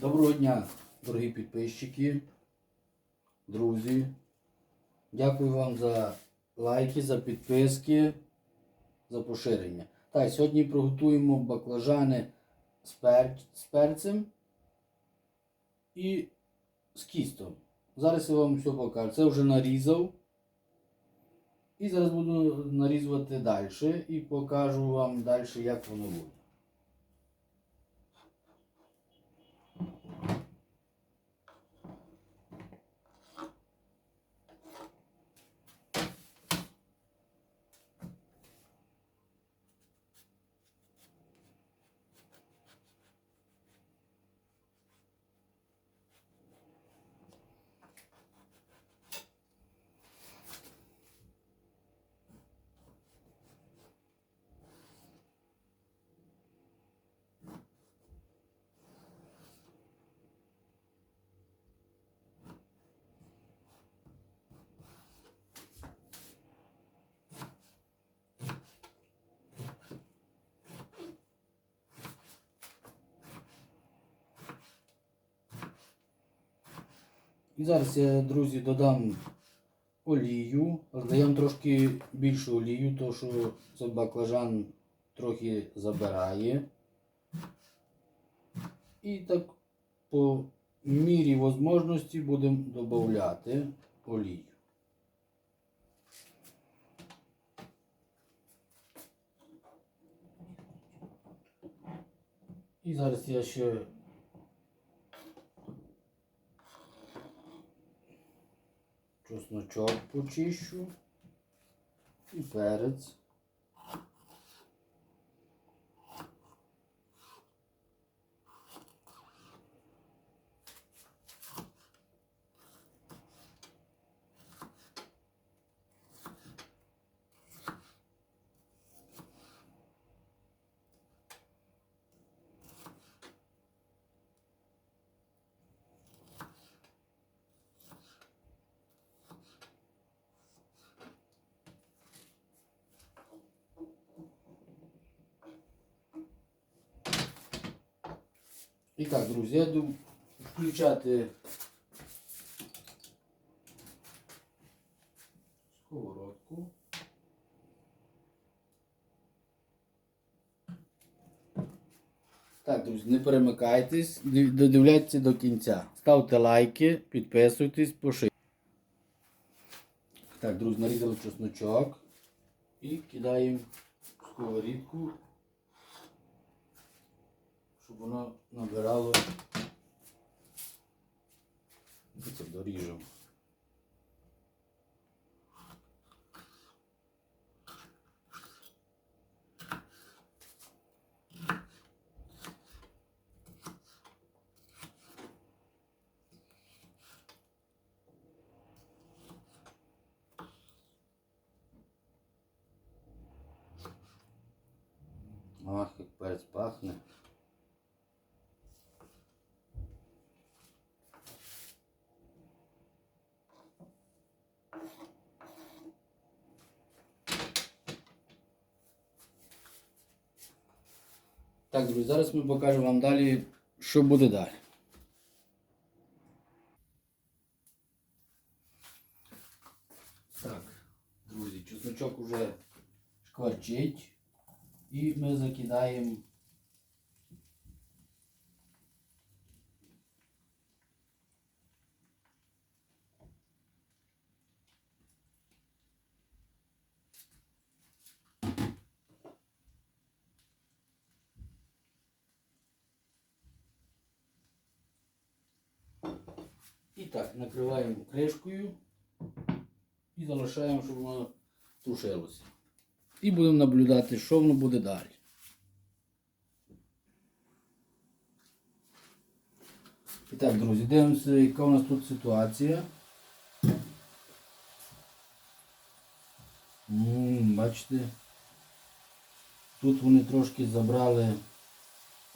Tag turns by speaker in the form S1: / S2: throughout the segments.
S1: Доброго дня, дорогі підписчики, друзі. Дякую вам за лайки, за підписки, за поширення. Так, сьогодні приготуємо баклажани з, пер... з перцем і з кістом. Зараз я вам все покажу. Це вже нарізав. І зараз буду нарізувати далі і покажу вам далі, як воно буде. І зараз я, друзі, додам олію. Даємо трошки більшу олію, тому що цей баклажан трохи забирає. І так по мірі можливості будемо додати олію. І зараз я ще чесночок почищу і перець. І так, друзі, я йду включати сковородку. Так, друзі, не перемикайтесь, див- додивляйтеся до кінця. Ставте лайки, підписуйтесь, поширюйте. Так, друзі, нарізали чесночок і кидаємо в сковорідку воно набирало. Це доріжемо. Ах, як перець пахне. Так, друзі, зараз ми покажемо вам далі, що буде далі. Так, друзі, чесночок вже шкварчить. І ми закидаємо І так, накриваємо кришкою і залишаємо, щоб воно тушилося. І будемо наблюдати, що воно буде далі. І так, друзі, дивимося, яка у нас тут ситуація. Бачите, тут вони трошки забрали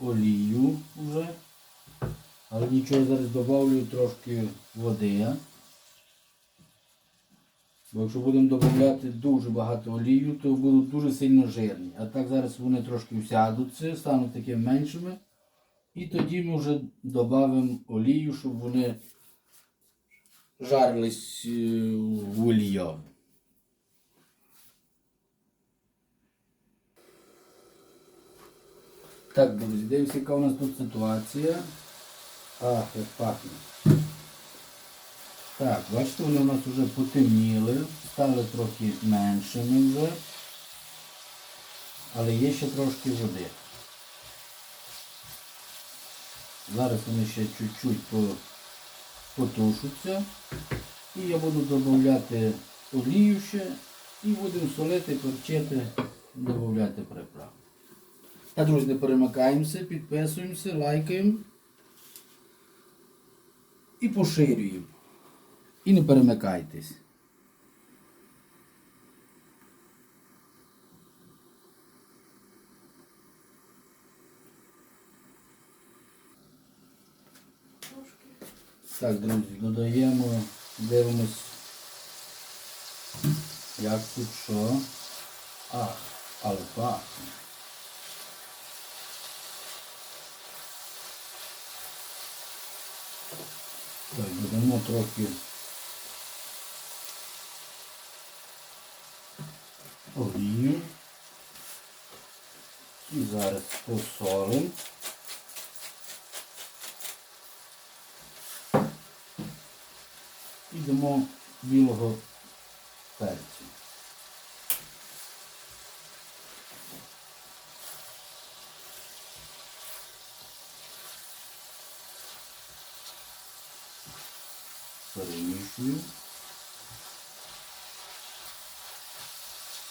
S1: олію вже. Але нічого зараз додавлю трошки води. Бо якщо будемо додавати дуже багато олію, то будуть дуже сильно жирні. А так зараз вони трошки всядуться, стануть такими меншими. І тоді ми вже додамо олію, щоб вони жарились е, в олію. Так, друзі, дивіться, яка у нас тут ситуація. Ах, як пахне. Так, бачите, вони у нас вже потемніли, стали трохи меншими вже. Але є ще трошки води. Зараз вони ще чуть-чуть по- потушуться. І я буду додавати олію ще і будемо солити, перчити, додавати приправ. Та, друзі, не перемикаємося, підписуємося, лайкаємо і поширюємо. І не перемикайтесь. Так, друзі, додаємо, дивимось, як тут що. А, але пахне. Так, додамо трохи олію. І зараз посолимо. І дамо білого перцю. Перемішую.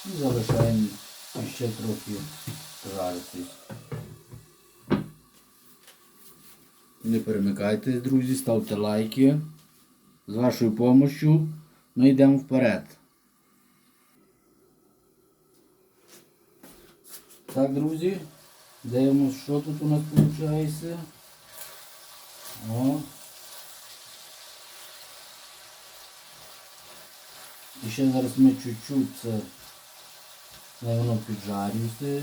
S1: І залишаємо ще трохи жаритись. Не перемикайтесь, друзі, ставте лайки. З вашою допомогою ми йдемо вперед. Так, друзі, дивимося, що тут у нас виходить. О. І ще зараз ми чуть-чуть це воно піджарюється.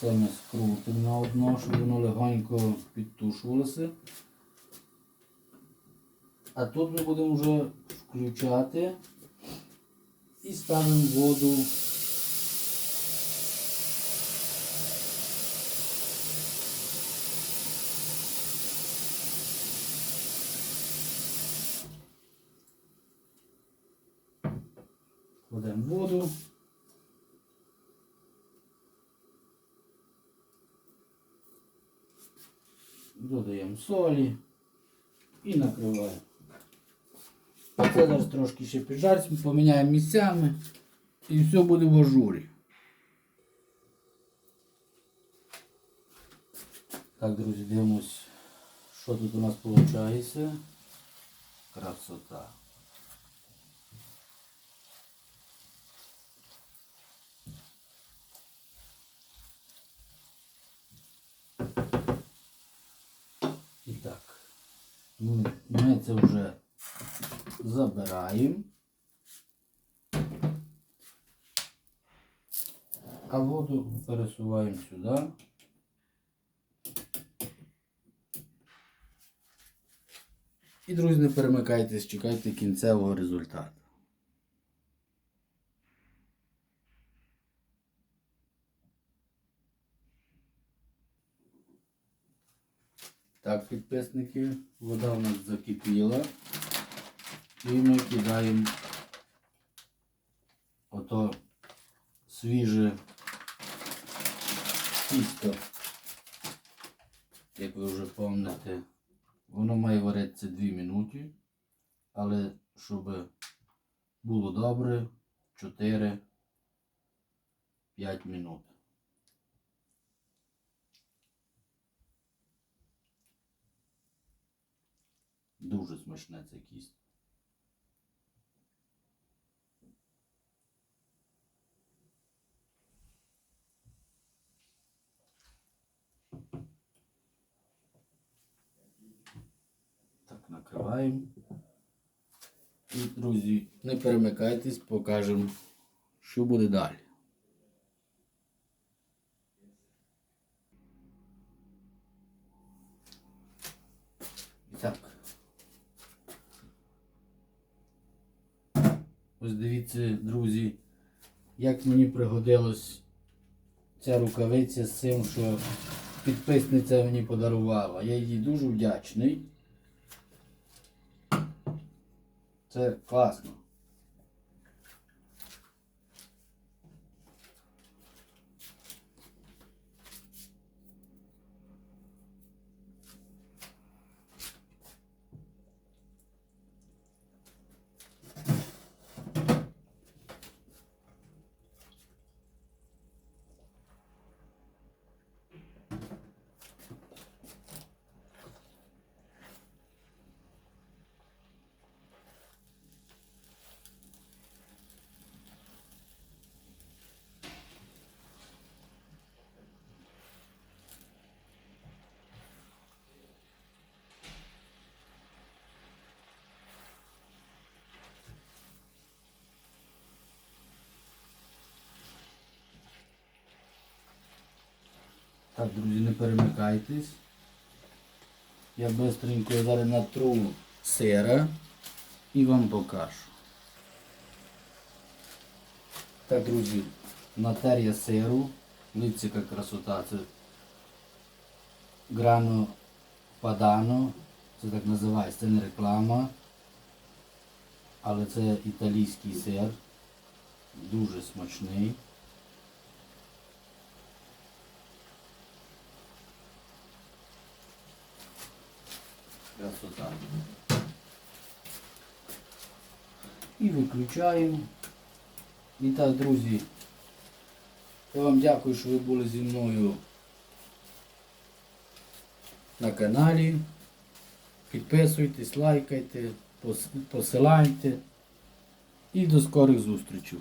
S1: Це ми скрутимо на одно, щоб воно легонько підтушувалося. А тут ми будемо вже включати і ставимо воду. Кладемо воду. Додаємо солі і накриваємо. Це зараз трошки ще піджаримо, поміняємо місцями і все буде в ажурі. Так, друзі, дивимось, що тут у нас виходить. Красота. І так, ми, ми це вже забираємо. А воду пересуваємо сюди. І, друзі, не перемикайтесь, чекайте кінцевого результату. Так, підписники, вода у нас закипіла. І ми кидаємо ото свіже тісто. Як ви вже пам'ятаєте, воно має варитися 2 минути, але щоб було добре 4-5 минут. Дуже смачне це кість. Так, накриваємо. І, друзі, не перемикайтесь, покажемо, що буде далі. Так. Ось дивіться, друзі, як мені пригодилась ця рукавиця з цим, що підписниця мені подарувала. Я їй дуже вдячний. Це класно. Так, друзі, не перемикайтесь. Я быстренько зараз натру сира і вам покажу. Так, друзі, натер я сиру. Дивіться, яка красота. Це грано падано. Це так називається, це не реклама. Але це італійський сир. Дуже смачний. Красота. І виключаємо. І так, друзі, я вам дякую, що ви були зі мною на каналі. Підписуйтесь, лайкайте, посилайте. І до скорих зустрічей.